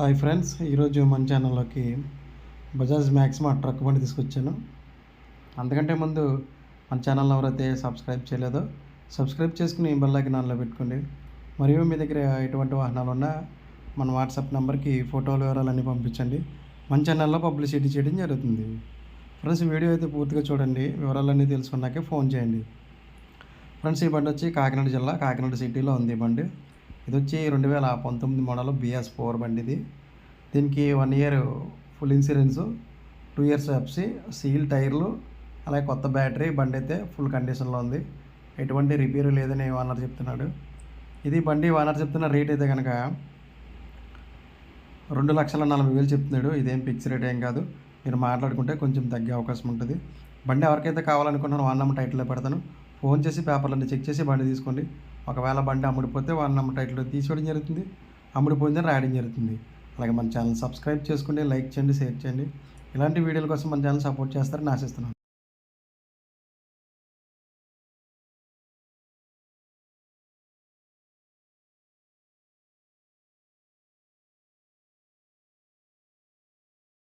Hi friends ఈరోజు మన ఛానల్లోకి బజాజ్ మ్యాక్సిమా ట్రక్ బండి తీసుకొచ్చాను. అంతకంటే ముందు మన ఛానల్ ఎవరైతే సబ్స్క్రైబ్ చేయలేదో సబ్స్క్రైబ్ చేసుకుని బెల్లైకి నాలో పెట్టుకోండి. మరియు మీ దగ్గర ఎటువంటి వాహనాలు ఉన్నా మన వాట్సాప్ నెంబర్కి ఫోటోలు వివరాలన్నీ పంపించండి. మన ఛానల్లో పబ్లిసిటీ చేయడం జరుగుతుంది. ఫ్రెండ్స్ వీడియో అయితే పూర్తిగా చూడండి. వివరాలన్నీ తెలుసుకున్నాకే ఫోన్ చేయండి. ఫ్రెండ్స్ ఈ బండి వచ్చి కాకినాడ జిల్లా కాకినాడ సిటీలో ఉంది ఈ బండి. ఇది వచ్చి రెండు వేల పంతొమ్మిది మోడల్ బిఎస్ ఫోర్ బండి ఇది దీనికి one year full insurance two years FC seal టైర్లు అలాగే కొత్త బ్యాటరీ బండి అయితే ఫుల్ కండిషన్లో ఉంది. ఎటువంటి రిపేర్ లేదని ఓనర్ చెప్తున్నాడు. ఇది బండి ఓనర్ చెప్తున్న రేట్ అయితే కనుక రెండు లక్షల నలభై వేలు చెప్తున్నాడు. ఇదేం ఫిక్స్ రేట్ ఏం కాదు. మీరు మాట్లాడుకుంటే కొంచెం తగ్గే అవకాశం ఉంటుంది. బండి ఎవరికైతే కావాలనుకుంటున్నారో వాళ్ళ నెంబర్ టైటిల్లో పెడతాను. ఫోన్ చేసి పేపర్లన్నీ చెక్ చేసి బండి తీసుకోండి. ఒకవేళ బండి అమ్ముడిపోతే వన్ నెంబర్ టైటిల్ తీసుకోవడం జరుగుతుంది. అమ్ముడిపోయిందని రాయడం జరుగుతుంది. అలాగే మన ఛానల్ సబ్స్క్రైబ్ చేసుకోండి లైక్ చేయండి షేర్ చేయండి. ఇలాంటి వీడియోల కోసం మన ఛానల్ సపోర్ట్ చేస్తారని ఆశిస్తున్నాను.